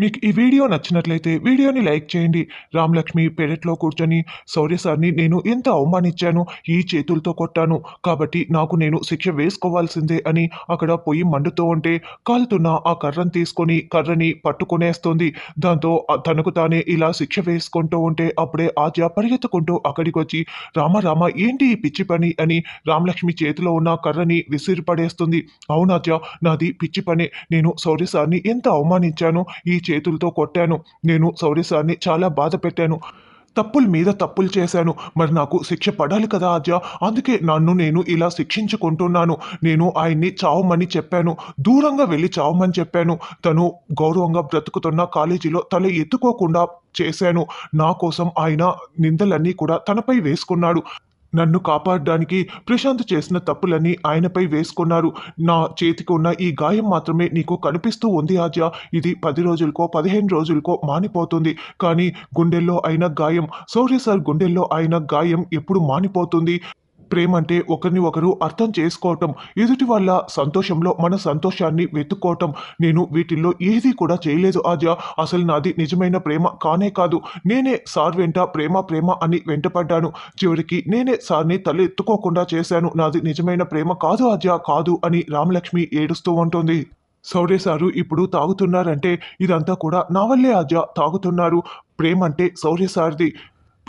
మీకు ఈ వీడియో నచ్చినట్లయితే వీడియోని లైక్ చేయండి. రామలక్ష్మి పెరట్లో కూర్చొని శౌర్య సార్ని నేను ఎంత అవమానించాను ఈ చేతులతో కొట్టాను. కాబట్టి నాకు నేను శిక్ష వేసుకోవాల్సిందే అని అక్కడ పొయ్యి మండుతూ ఉంటే కాలుతున్న ఆ కర్రను తీసుకొని కర్రని పట్టుకునేస్తుంది. దాంతో తనకు తానే ఇలా శిక్ష వేసుకుంటూ ఉంటే అప్పుడే ఆద్య పరిగెత్తుకుంటూ అక్కడికి వచ్చి రామ రామ ఏంటి ఈ పిచ్చి పని? అని రామలక్ష్మి చేతిలో ఉన్న కర్రని విసిరిపడేస్తుంది. అవునాద్య నాది పిచ్చి పని. నేను శౌర్య సార్ని ఎంత అవమానించాను ఈ చేతులతో కొట్టాను. నేను శౌర్య సార్ని చాలా బాధ పెట్టాను. తప్పుల మీద తప్పులు చేశాను. మరి నాకు శిక్ష పడాలి కదా ఆద్య? అందుకే నన్ను నేను ఇలా శిక్షించుకుంటున్నాను. నేను ఆయన్ని చావమని చెప్పాను. దూరంగా వెళ్ళి చావమని చెప్పాను. తను గౌరవంగా బ్రతుకుతున్న కాలేజీలో తల ఎత్తుకోకుండా చేశాను. నా కోసం ఆయన నిందలన్నీ కూడా తనపై వేసుకున్నాడు. నన్ను కాపాడడానికి ప్రశాంత్ చేసిన తప్పులన్నీ ఆయనపై వేసుకున్నారు. నా చేతికి ఉన్న ఈ గాయం మాత్రమే నీకు కనిపిస్తూ ఉంది ఆద్య. ఇది పది రోజులకో పదిహేను రోజులకో మానిపోతుంది. కానీ గుండెల్లో అయిన గాయం సౌర్య సార్ గుండెల్లో అయిన గాయం ఎప్పుడు మానిపోతుంది? ప్రేమ అంటే ఒకరిని ఒకరు అర్థం చేసుకోవటం ఎదుటి వాళ్ళ సంతోషంలో మన సంతోషాన్ని వెతుక్కోవటం. నేను వీటిల్లో ఏది కూడా చేయలేదు ఆజా అసలు నాది నిజమైన ప్రేమ కానే కాదు. నేనే సార్ వెంట ప్రేమ ప్రేమ అని వెంటపడ్డాను. చివరికి నేనే సార్ని తలెత్తుకోకుండా చేశాను. నాది నిజమైన ప్రేమ కాదు ఆద్య కాదు అని రామలక్ష్మి ఏడుస్తూ ఉంటుంది. సౌర్య సారు ఇప్పుడు తాగుతున్నారంటే ఇదంతా కూడా నా వల్లే ఆద్య తాగుతున్నారు. ప్రేమ అంటే శౌర్య సార్ది.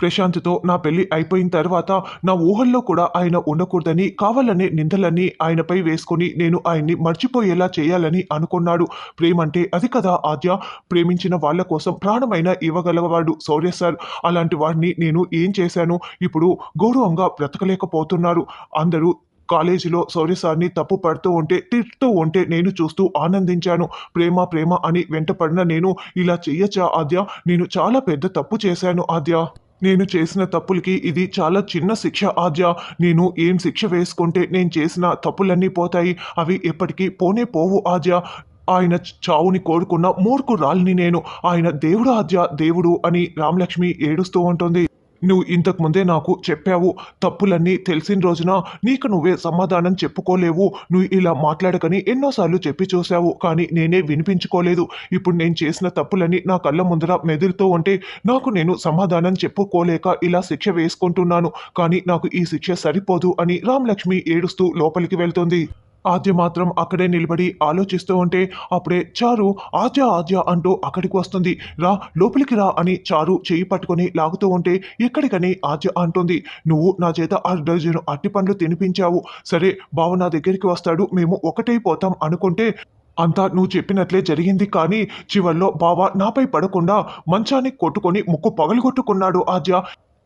ప్రశాంత్తో నా పెళ్ళి అయిపోయిన తర్వాత నా ఊహల్లో కూడా ఆయన ఉండకూడదని కావాలనే నిందలన్నీ ఆయనపై వేసుకొని నేను ఆయన్ని మర్చిపోయేలా చేయాలని అనుకున్నాడు. ప్రేమంటే అది కదా ఆద్య ప్రేమించిన వాళ్ళ కోసం ప్రాణమైన ఇవ్వగలవాడు సౌర్య సార్. అలాంటి వాడిని నేను ఏం చేశాను? ఇప్పుడు గౌరవంగా బ్రతకలేకపోతున్నారు. అందరూ కాలేజీలో సౌర్య సార్ని తప్పు పడుతూ ఉంటే తిడుతూ ఉంటే నేను చూస్తూ ఆనందించాను. ప్రేమ ప్రేమ అని వెంటపడిన నేను ఇలా చెయ్యచ్చా ఆద్య నేను చాలా పెద్ద తప్పు చేశాను ఆద్య నేను చేసిన తప్పులకి ఇది చాలా చిన్న శిక్ష ఆద్య. నేను ఏం శిక్ష వేసుకుంటే నేను చేసిన తప్పులన్నీ పోతాయి. అవి ఎప్పటికీ పోనే పోవు ఆద్య. ఆయన చావుని కోరుకున్న మూర్ఖురాల్ని నేను. ఆయన దేవుడు ఆద్య దేవుడు అని రామలక్ష్మి ఏడుస్తూ ఉంటుంది. నువ్వు ఇంతకు ముందే నాకు చెప్పావు తప్పులన్నీ తెలిసిన రోజున నీకు నువ్వే సమాధానం చెప్పుకోలేవు. నువ్వు ఇలా మాట్లాడకని ఎన్నోసార్లు చెప్పి చూశావు కానీ నేనే వినిపించుకోలేదు. ఇప్పుడు నేను చేసిన తప్పులన్నీ నా కళ్ళ ముందర మెదులుతూ ఉంటే నాకు నేను సమాధానం చెప్పుకోలేక ఇలా శిక్ష వేసుకుంటున్నాను. కానీ నాకు ఈ శిక్ష సరిపోదు అని రామలక్ష్మి ఏడుస్తూ లోపలికి వెళ్తుంది. ఆద్య మాత్రం అక్కడే నిలబడి ఆలోచిస్తూ ఉంటే అప్పుడే చారు ఆద్య ఆద్య అంటూ అక్కడికి వస్తుంది. రా లోపలికి రా అని చారు చేయి పట్టుకొని లాగుతూ ఉంటే ఎక్కడికని ఆద్య అంటుంది. నువ్వు నా చేత ఆ డజను అట్టి పండ్లు తినిపించావు. సరే బావ నా దగ్గరికి వస్తాడు. మేము ఒకటైపోతాం అనుకుంటే అంతా నువ్వు చెప్పినట్లే జరిగింది కానీ చివర్లో బావ నాపై పడకుండా మంచాన్ని కొట్టుకొని ముక్కు పగలగొట్టుకున్నాడు ఆద్య.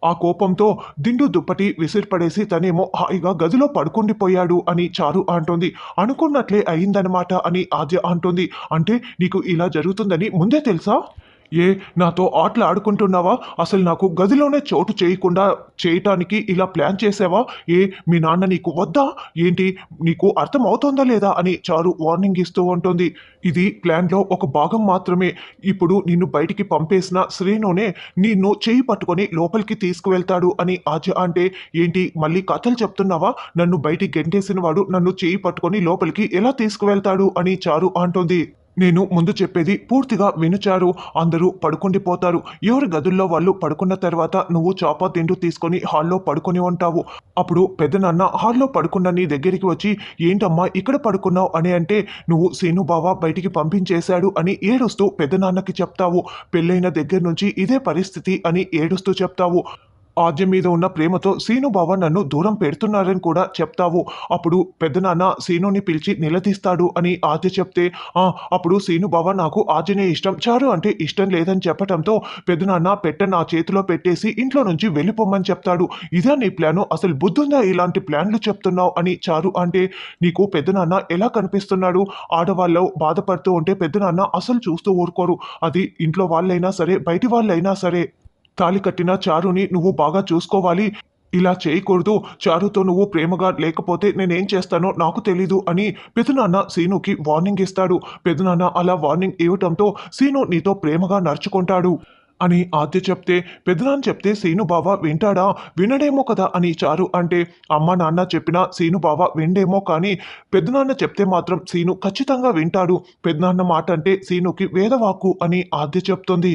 ఆ కోపంతో దిండు దుప్పటి విసిరిపడేసి తనేమో హాయిగా గదిలో పడుకుండిపోయాడు అని చారు అంటోంది. అనుకున్నట్లే అయిందనమాట అని ఆద్య అంటోంది. అంటే నీకు ఇలా జరుగుతుందని ముందే తెలుసా? ఏ నాతో ఆటలు ఆడుకుంటున్నావా? అసలు నాకు గదిలోనే చోటు చేయకుండా చేయటానికి ఇలా ప్లాన్ చేసావా? ఏ మీ నాన్న నీకు వద్దా? ఏంటి నీకు అర్థం అవుతోందా లేదా? అని చారు వార్నింగ్ ఇస్తూ ఉంటుంది. ఇది ప్లాన్లో ఒక భాగం మాత్రమే. ఇప్పుడు నిన్ను బయటికి పంపేసిన శ్రీనునే నిన్ను చేయి పట్టుకొని లోపలికి తీసుకువెళ్తాడు అని ఆజా అంటే ఏంటి మళ్ళీ కథలు చెప్తున్నావా? నన్ను బయటికి గెంటేసిన వాడు నన్ను చేయి పట్టుకొని లోపలికి ఎలా తీసుకువెళ్తాడు? అని చారు అంటుంది. నేను ముందు చెప్పేది పూర్తిగా వినుచారు. అందరూ పడుకుండిపోతారు. ఎవరి గదుల్లో వాళ్ళు పడుకున్న తర్వాత నువ్వు చాప తిండు తీసుకొని హాల్లో పడుకొని ఉంటావు. అప్పుడు పెద్దనాన్న హాల్లో పడుకున్న నీ దగ్గరికి వచ్చి ఏంటమ్మా ఇక్కడ పడుకున్నావు? అని అంటే నువ్వు సీనుబావ బయటికి పంపించేశాడు అని ఏడుస్తూ పెద్దనాన్నకి చెప్తావు. పెళ్ళైన దగ్గర నుంచి ఇదే పరిస్థితి అని ఏడుస్తూ చెప్తావు. ఆద్య మీద ఉన్న ప్రేమతో సీను బావ నన్ను దూరం పెడుతున్నారని కూడా చెప్తావు. అప్పుడు పెద్దనాన్న సీనుని పిలిచి నిలదీస్తాడు అని ఆద్య చెప్తే అప్పుడు సీను బావ నాకు ఆద్యనే ఇష్టం. చారు అంటే ఇష్టం లేదని చెప్పటంతో పెద్దనాన్న పెట్ట నా చేతిలో పెట్టేసి ఇంట్లో నుంచి వెళ్ళిపోమ్మని చెప్తాడు. ఇదే నీ ప్లాను? అసలు బుద్ధుందా ఇలాంటి ప్లాన్లు చెప్తున్నావు? అని చారు అంటే నీకు పెద్దనాన్న ఎలా కనిపిస్తున్నాడు? ఆడవాళ్ళు బాధపడుతూ ఉంటే పెద్దనాన్న అసలు చూస్తూ ఊరుకోరు. అది ఇంట్లో వాళ్ళైనా సరే బయటి వాళ్ళైనా సరే. తాలి కట్టిన చారుని నువ్వు బాగా చూసుకోవాలి. ఇలా చేయకూడదు. చారుతో నువ్వు ప్రేమగా లేకపోతే నేనేం చేస్తానో నాకు తెలీదు అని పెదనాన్న సీనుకి వార్నింగ్ ఇస్తాడు. పెదనాన్న అలా వార్నింగ్ ఇవ్వటంతో సీను నీతో ప్రేమగా నడుచుకుంటాడు అని ఆద్య చెప్తే పెదనాన్న చెప్తే సీను బావ వింటాడా? వినడేమో కదా అని చారు అంటే అమ్మ నాన్న చెప్పినా సీను బావ విండేమో కానీ పెదనాన్న చెప్తే మాత్రం సీను ఖచ్చితంగా వింటాడు. పెదనాన్న మాట అంటే సీనుకి వేదవాకు అని ఆద్య చెప్తుంది.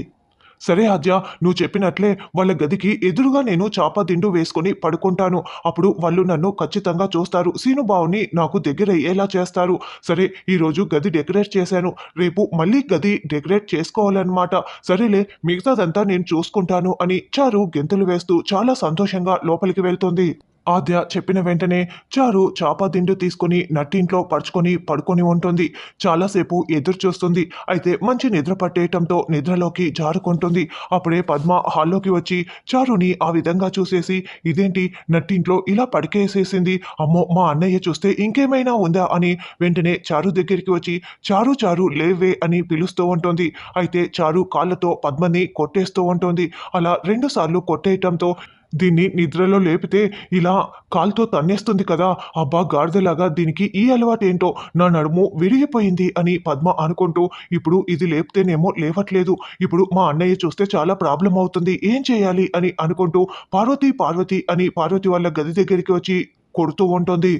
సరే ఆద్య నువ్వు చెప్పినట్లే వాళ్ళ గదికి ఎదురుగా నేను చాప దిండు వేసుకొని పడుకుంటాను. అప్పుడు వాళ్ళు నన్ను ఖచ్చితంగా చూస్తారు. సీనుబావుని నాకు దగ్గర అయ్యేలా చేస్తారు. సరే ఈరోజు గది డెకరేట్ చేశాను. రేపు మళ్ళీ గది డెకరేట్ చేసుకోవాలన్నమాట. సరేలే మిగతాదంతా నేను చూసుకుంటాను అని చారు గెంతులు వేస్తూ చాలా సంతోషంగా లోపలికి వెళ్తుంది. ఆద్య చెప్పిన వెంటనే చారు చాప దిండు తీసుకుని నట్టింట్లో పరుచుకొని పడుకొని ఉంటుంది. చాలాసేపు ఎదురు చూస్తుంది. అయితే మంచి నిద్ర పట్టేయటంతో నిద్రలోకి జారుకుంటుంది. అప్పుడే పద్మ హాల్లోకి వచ్చి చారుని ఆ విధంగా చూసేసి ఇదేంటి? నట్టింట్లో ఇలా పడికేసేసింది. అమ్మో మా అన్నయ్య చూస్తే ఇంకేమైనా ఉందా? అని వెంటనే చారు దగ్గరికి వచ్చి చారు చారు లేవే అని పిలుస్తూ ఉంటుంది. అయితే చారు కాళ్ళతో పద్మని కొట్టేస్తూ ఉంటుంది. అలా రెండుసార్లు కొట్టేయటంతో దీన్ని నిద్రలో లేపితే ఇలా కాలుతో తన్నేస్తుంది కదా. అబ్బా గాడిదలాగా దీనికి ఈ అలవాటు ఏంటో నా నడుము విరిగిపోయింది అని పద్మ అనుకుంటూ ఇప్పుడు ఇది లేపితేనేమో లేవట్లేదు. ఇప్పుడు మా అన్నయ్య చూస్తే చాలా ప్రాబ్లం అవుతుంది. ఏం చేయాలి అని అనుకుంటూ పార్వతి పార్వతి అని పార్వతి వాళ్ళ గది దగ్గరికి వచ్చి కొడుతూ ఉంటుంది.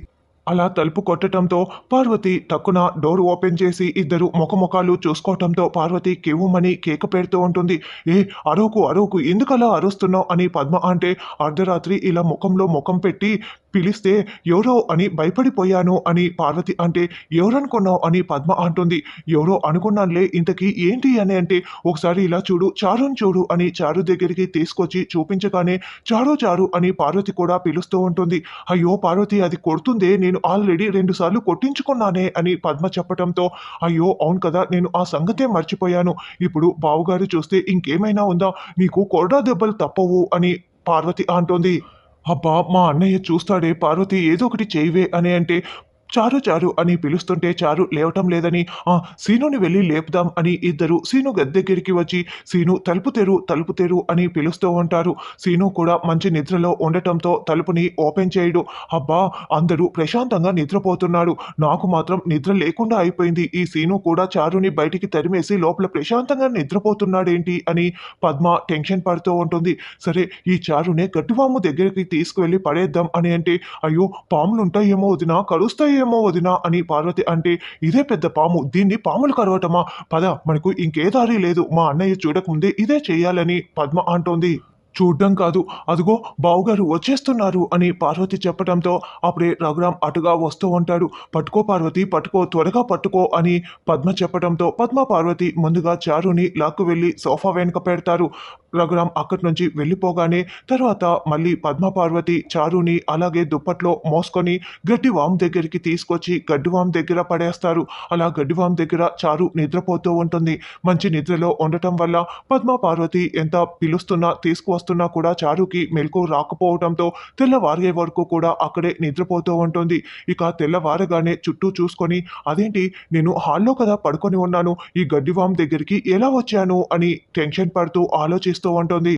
అలా తలుపు కొట్టడంతో పార్వతి టక్కున డోర్ ఓపెన్ చేసి ఇద్దరు ముఖముఖాలు చూసుకోవటంతో పార్వతి కివ్వమని కేక పెడుతూ ఉంటుంది. ఏ అరవకు అరవుకు ఎందుకలా అరుస్తున్నావు? అని పద్మ అంటే అర్ధరాత్రి ఇలా ముఖంలో ముఖం పెట్టి పిలిస్తే ఎవరో అని భయపడిపోయాను అని పార్వతి అంటే ఎవరనుకున్నావు అని పద్మ అంటుంది. ఎవరో అనుకున్నానులే ఇంతకీ ఏంటి అని అంటే ఒకసారి ఇలా చూడు చారుని చూడు అని చారు దగ్గరికి తీసుకొచ్చి చూపించగానే చారు చారు అని పార్వతి కూడా పిలుస్తూ ఉంటుంది. అయ్యో పార్వతి అది కొడుతుందే నేను ఆల్రెడీ రెండు సార్లు కొట్టించుకున్నానే అని పద్మ చెప్పటంతో అయ్యో అవును కదా నేను ఆ సంగతే మర్చిపోయాను. ఇప్పుడు బావుగారు చూస్తే ఇంకేమైనా ఉందా? నీకు కొరడా దెబ్బలు తప్పవు అని పార్వతి అంటోంది. అబ్బా మా అన్నయ్య చూస్తాడే పార్వతి ఏదో ఒకటి చేయవే అని అంటే చారు చారు అని పిలుస్తుంటే చారు లేవటం లేదని ఆ సీనుని వెళ్ళి లేపుదాం అని ఇద్దరు సీను గది దగ్గరికి వచ్చి సీను తలుపు తెరు తలుపు తెరు అని పిలుస్తూ ఉంటారు. సీను కూడా మంచి నిద్రలో ఉండటంతో తలుపుని ఓపెన్ చేయడు. అబ్బా అందరూ ప్రశాంతంగా నిద్రపోతున్నాడు. నాకు మాత్రం నిద్ర లేకుండా అయిపోయింది. ఈ సీను కూడా చారుని బయటికి తరిమేసి లోపల ప్రశాంతంగా నిద్రపోతున్నాడేంటి అని పద్మ టెన్షన్ పడుతూ ఉంటుంది. సరే ఈ చారునే గట్టివాము దగ్గరికి తీసుకువెళ్ళి పడేద్దాం అని అంటే అయ్యో పాములు ఉంటాయేమో వదినా కరుస్తాయేమో వదిన అని పార్వతి అంటే ఇదే పెద్ద పాము దీన్ని పాములు కరవటమా? పద మనకు ఇంకే దారి లేదు మా అన్నయ్య చూడకముందే ఇదే చేయాలని పద్మ అంటోంది. చూడ్డం కాదు. అదిగో బావుగారు వచ్చేస్తున్నారు అని పార్వతి చెప్పడంతో అప్పుడే రఘురాం అటుగా వస్తూ ఉంటాడు. పట్టుకో పార్వతి పట్టుకో త్వరగా పట్టుకో అని పద్మ చెప్పడంతో పద్మ పార్వతి ముందుగా చారుని లాక్కు వెళ్ళి సోఫా వెనుక పెడతారు. రఘురాం అక్కడి నుంచి వెళ్ళిపోగానే తర్వాత మళ్ళీ పద్మ పార్వతి చారుని అలాగే దుప్పట్లో మోసుకొని గడ్డివాం దగ్గరికి తీసుకొచ్చి గడ్డివాం దగ్గర పడేస్తారు. అలా గడ్డివాం దగ్గర చారు నిద్రపోతూ ఉంటుంది. మంచి నిద్రలో ఉండటం వల్ల పద్మ పార్వతి ఎంత పిలుస్తున్నా వస్తున్నా కూడా చారుకి మెలకు రాకపోవడంతో తెల్లవారే వరకు కూడా అక్కడే నిద్రపోతూ ఉంటుంది. ఇక తెల్లవారగానే చుట్టూ చూసుకొని అదేంటి నేను హాల్లో కదా పడుకొని ఉన్నాను ఈ గడ్డివాం దగ్గరికి ఎలా వచ్చాను? అని టెన్షన్ పడుతూ ఆలోచిస్తూ ఉంటుంది.